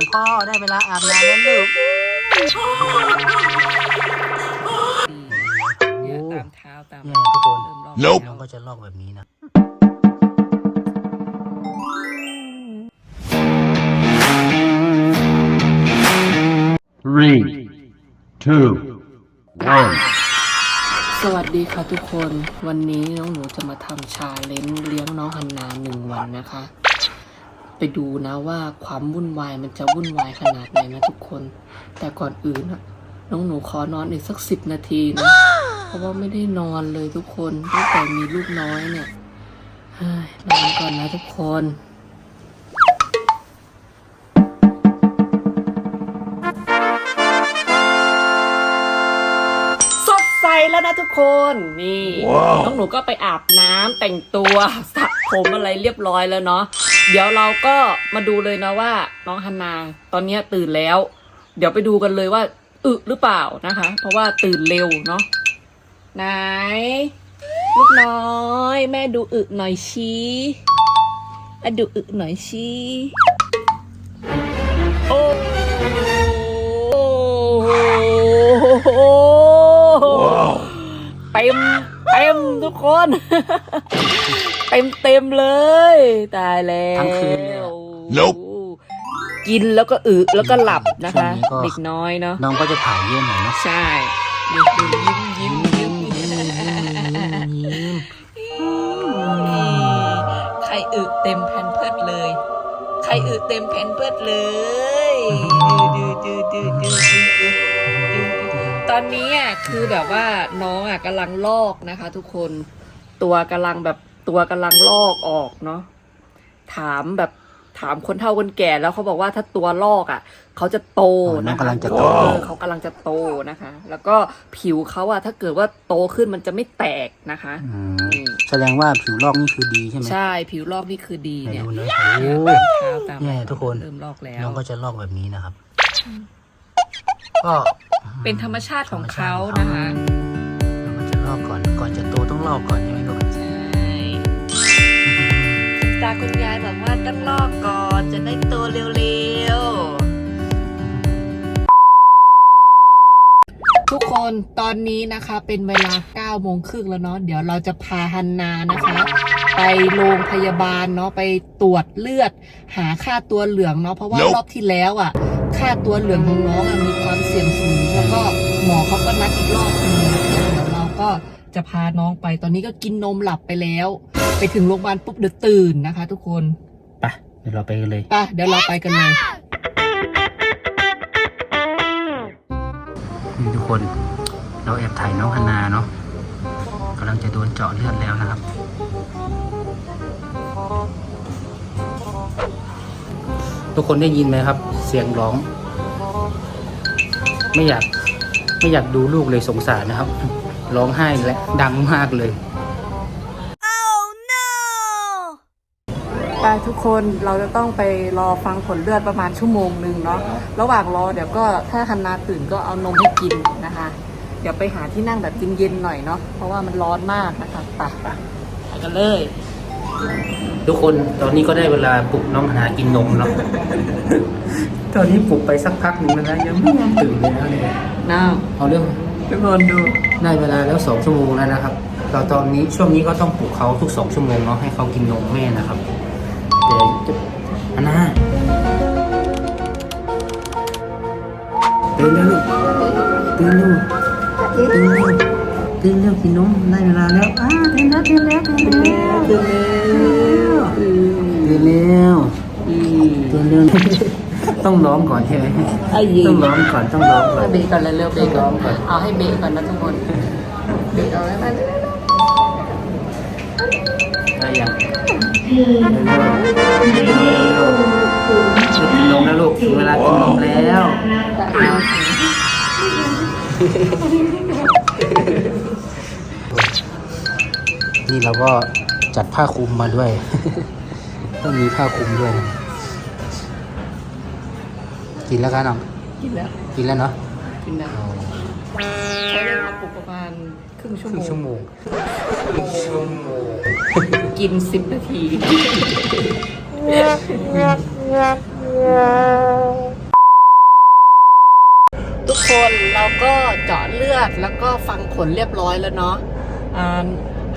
ของพ่อได้เวลาอาบน้ำแล้วลูกเนี่ยตามเท้าตามเนี่ยทุกคนเริ่มลอก Nope น้องก็จะลอกแบบนี้นะ Three, two, one. สวัสดีค่ะทุกคน วันนี้น้องหนูจะมาทำชาเลนจ์เลี้ยงน้องฮันนาหนึ่งวันนะคะ ไปดูนะว่าความวุ่นวายมันจะวุ่นวายขนาดไหนนะทุกคน แต่ก่อนอื่นอะน้องหนูขอนอนอีกสักสิบนาทีนะ เพราะว่าไม่ได้นอนเลยทุกคนตั้งแต่มีลูกน้อยเนี่ยเฮ้ยนอนก่อนนะทุกคนสดใสแล้วนะทุกคนนี่ว้าวน้องหนูก็ไปอาบน้ำแต่งตัวสระ ผมอะไรเรียบร้อยแล้วเนาะเดี๋ยวเราก็มาดูเลยนะว่าน้องฮันนาตอนเนี้ยตื่นแล้ว เดี๋ยวไปดูกันเลยว่าอึหรือเปล่านะคะ เพราะว่าตื่นเร็วเนาะไหน ลูกน้อย แม่ดูอึหน่อยชี้อะดูอึหน่อยชี้โอ้โห Wow. เต็มเต็มทุกคน เต็มเต็มเลย ตายแล้วทั้งคืนเลยอะ Nope กินแล้วก็อึแล้วก็หลับนะคะช่วงนี้ก็ เด็กน้อยเนาะน้องก็จะถ่ายเยี่ยมหน่อยเนาะใช่ดูดูยิ้มยิ้มยิ้มใครอึเต็มแผ่นเพิดเลย ใครอึเต็มแผ่นเพิดเลยดูดูดูดูดูดูดูตอนนี้อะคือแบบว่าน้องอะกำลังลอกนะคะ ทุกคนตัวกำลังแบบ ตัวกำลังลอกออกเนาะถามแบบถามคนเฒ่าคนแก่แล้วเขาบอกว่าถ้าตัวลอกอะ เขาจะโตอ๋อน้องนะคะกำลังจะโตเออเขากำลังจะโตนะคะ แล้วก็ผิวเขาอะถ้าเกิดว่าโตขึ้นมันจะไม่แตกนะคะอืมอืมแสดงว่าผิวลอกนี่คือดีใช่ไหมใช่ผิวลอกนี่คือดีไหนเนี่ยดูเนื้อเนี่โอ้ยตามเท้าตามเนี่ยทุกคนเริ่มลอกแล้วน้องก็จะลอกแบบนี้นะครับก็เป็นธรรมชาติของเขานะคะน้องก็จะลอกก่อนก่อนจะโตต้องลอกก่อนใช่ไหม ตาคุณยายบอกว่าต้องลอกก่อนจะได้โตเร็วๆ ทุกคนตอนนี้นะคะเป็นเวลา9โมงครึ่งแล้วเนาะเดี๋ยวเราจะพาฮันนานะคะ ไปโรงพยาบาลเนาะไปตรวจเลือด หาค่าตัวเหลืองเนาะเพราะว่า Nope รอบที่แล้วอะ ค่าตัวเหลืองของน้องอะมีความเสี่ยงสูงแล้วก็หมอเขาก็นัดอีกรอบหนึงนะคะเดี๋ยวเราก็จะพาน้องไปตอนนี้ก็กินนมหลับไปแล้ว ไปถึงโรงพยาบาลปุ๊บเดี๋ยวตื่นนะคะ ทุกคนไปเดี๋ยวเราไปกันเลยไปเดี๋ยวเราไปกันเลยนี่ทุกคนเราแอบถ่ายน้องฮานาเนาะกำลังจะโดนเจาะเลือดแล้วนะครับทุกคนได้ยินไหมครับ เสียงร้อง ไม่อยากไม่อยากดูลูกเลยสงสารนะครับ ร้องไห้และดังมากเลย ไปทุกคนเราจะต้องไปรอฟังผลเลือดประมาณชั่วโมงหนึ่งเนาะระหว่างรอเดี๋ยวก็ถ้าฮันนาตื่นก็เอานมให้กินนะคะ เดี๋ยวไปหาที่นั่งแบบเย็นๆหน่อยเนาะเพราะว่ามันร้อนมากนะคะไปไปไปกันเลย ทุกคนตอนนี้ก็ได้เวลาปลุกน้องหากินนมแล้ว ตอนนี้ปลุกไปสักพักหนึ่งแล้วนะยังไม่ยอมตื่นเลยนะเนี่ยน้าเอาเรื่องทุกคนดูได้เวลาแล้วสองชั่วโมงแล้วนะครับ เราตอนนี้ช่วงนี้ก็ต้องปลุกเขาทุกสองชั่วโมงเนาะให้เขากินนมแม่นะครับแต่จะ อันน่าตื่นแล้วลูกตื่นลูกตื่นลูกตื่นแล้วกินนมได้เวลาแล้วอ้าตื่นแล้วตื่นแล้วตื่นแล้วตื่นแล้วตื่นแล้วตื่นแล้วต้องร้องก่อนใช่ไหมไอ้ยิงต้องร้องก่อนต้องร้องก่อนให้เบรกก่อนเลยเร็วๆเบรกก่ร้ออนงก่อนเอาให้เบรกก่อนนะทุกคนเบรกเอาไว้มาได้ยัง กินนมแล้วลูกถึงเวลากินนมแล้วนี่เราก็จัดผ้าคลุมมาด้วย ต้องมีผ้าคลุมด้วยนะกินแล้วกันน้องกินแล้ว กินแล้วเนาะกินแล้ว ปลุกประมาณครึ่งชั่วครึ่งชั่วโมโมงงครึ่งชั่วโมงกินสิบนาที ทุกคนเราก็เจาะเลือดแล้วก็ฟังผลเรียบร้อยแล้วเนาะอ่า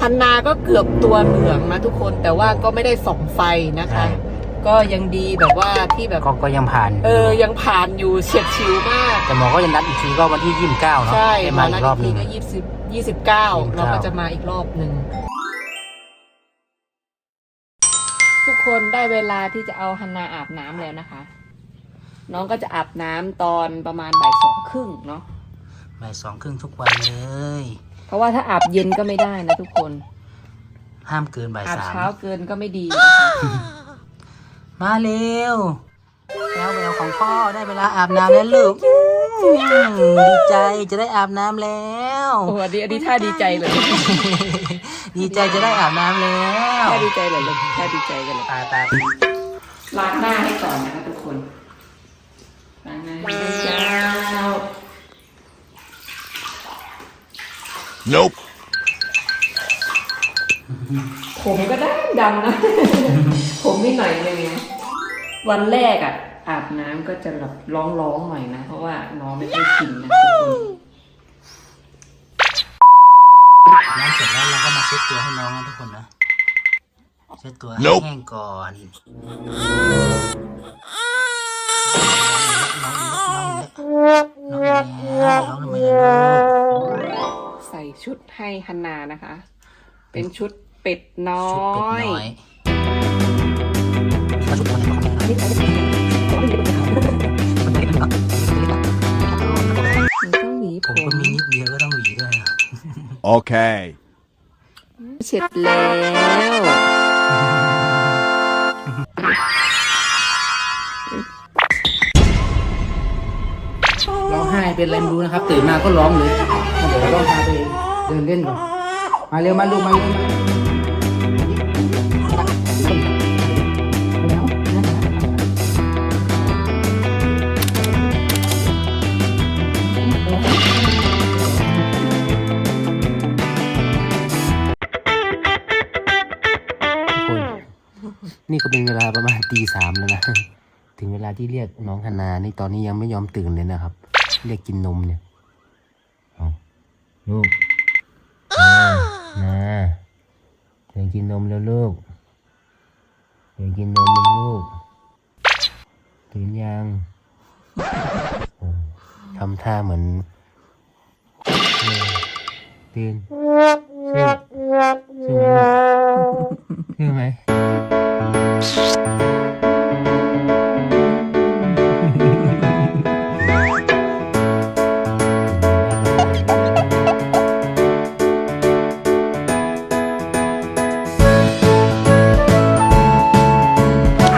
ฮันนาก็เกือบตัวเหลืองนะทุกคนแต่ว่าก็ไม่ได้ส่องไฟนะคะ ก็ยังดีแบบว่าที่แบบ ก็ก็ยังผ่านเออยังผ่านอยู่เฉียดชิวมาก แต่หมอก็จะนัดอีกทีก็วันที่ยี่สิบเก้าเนาะใช่ให้หมมาออีนัดกรอบหอีนึ่กงทีก็ยี่สิบยี่สิบเก้า29เราก็จะมาอีกรอบหนึ่งทุกคนได้เวลาที่จะเอาฮันนาอาบน้ำแล้วนะคะ น้องก็จะอาบน้ำตอนประมาณบ่ายสองครึ่งเนาะบ่ายสองครึ่งทุกวันเลย เพราะว่าถ้าอาบเย็นก็ไม่ได้นะทุกคน ห้ามเกินบ่ายอาบสามเช้าเกินก็ไม่ดีนะคะ มาเร็วแล้วแววของพ่อได้เวลาอาบน้ำแล้วลูกอืมดีใจจะได้อาบน้ำแล้วโอ้อันนี้อันนี้ท่าดีใจเลย ดีใจจะได้อาบน้ำแล้วท่าดีใจเลยลูกท่าดีใจกันเลยตายตายล้างหน้าให้ก่อนนะคะทุกคนล้างหน้าให้ยาว Nope. ผมก็ได้ดำนะ ผมนิดหน่อยเลยไง วันแรกอะ อาบน้ำก็จะแบบร้องๆหน่อยนะ เพราะว่าน้องไม่ค่อยชินนะทุกคนน้ำเสร็จแล้วเราก็มาเช็ดตัวให้น้องนะทุกคนนะเช็ดตัวให้ Nope แห้งก่อนน้องน้องน้องน้องน้องน้องทำไมล่ะลูกใส่ชุดให้ฮันนานะคะ เป็นชุดเป็ดน้อชุดเป็ดยน้อยชุด ต้องหวีผผมมก็มีนิดเดียวก็ต้องหวีด้วยนะ Okay. เสร็จแล้ว ร้องไห้เป็นอะไรไม่รู้นะครับ ตื่นมาก็ร้องเลยเดี๋ยวร้องพาไปเดินเล่นก่อนมาเร็วมาลูกมาเร็วมา นี่ก็เป็นเวลาประมาณตีสามแล้วนะ ถึงเวลาที่เรียกน้องธนานี่ตอนนี้ยังไม่ยอมตื่นเลยนะครับ เรียกกินนมเนี่ยลูกนานาเดี๋ยวกินนมแล้วลูกเดี๋ยวกินนมแล้วลูก ตื่นยังทำท่าเหมือนตื่นชื่อชื่อไหมลูกชื่อไหม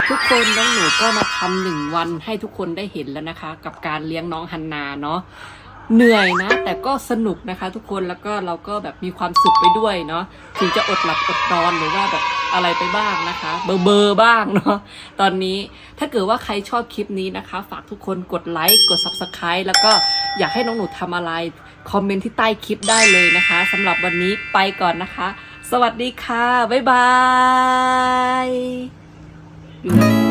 ทุกคนน้องหนูก็มาทำหนึ่งวันให้ทุกคนได้เห็นแล้วนะคะ กับการเลี้ยงน้องฮันนาเนาะ เหนื่อยนะ แต่ก็สนุกนะคะทุกคนแล้วก็เราก็แบบมีความสุขไปด้วยเนาะถึงจะอดหลับอดนอนหรือว่าแบบอะไรไปบ้างนะคะ เบอร์เบอร์บ้างเนาะตอนนี้ถ้าเกิดว่าใครชอบคลิปนี้นะคะ ฝากทุกคนกดไลค์กด subscribe แล้วก็อยากให้น้องหนูทำอะไร คอมเมนต์ที่ใต้คลิปได้เลยนะคะสำหรับวันนี้ไปก่อนนะคะ สวัสดีค่ะ บ๊ายบาย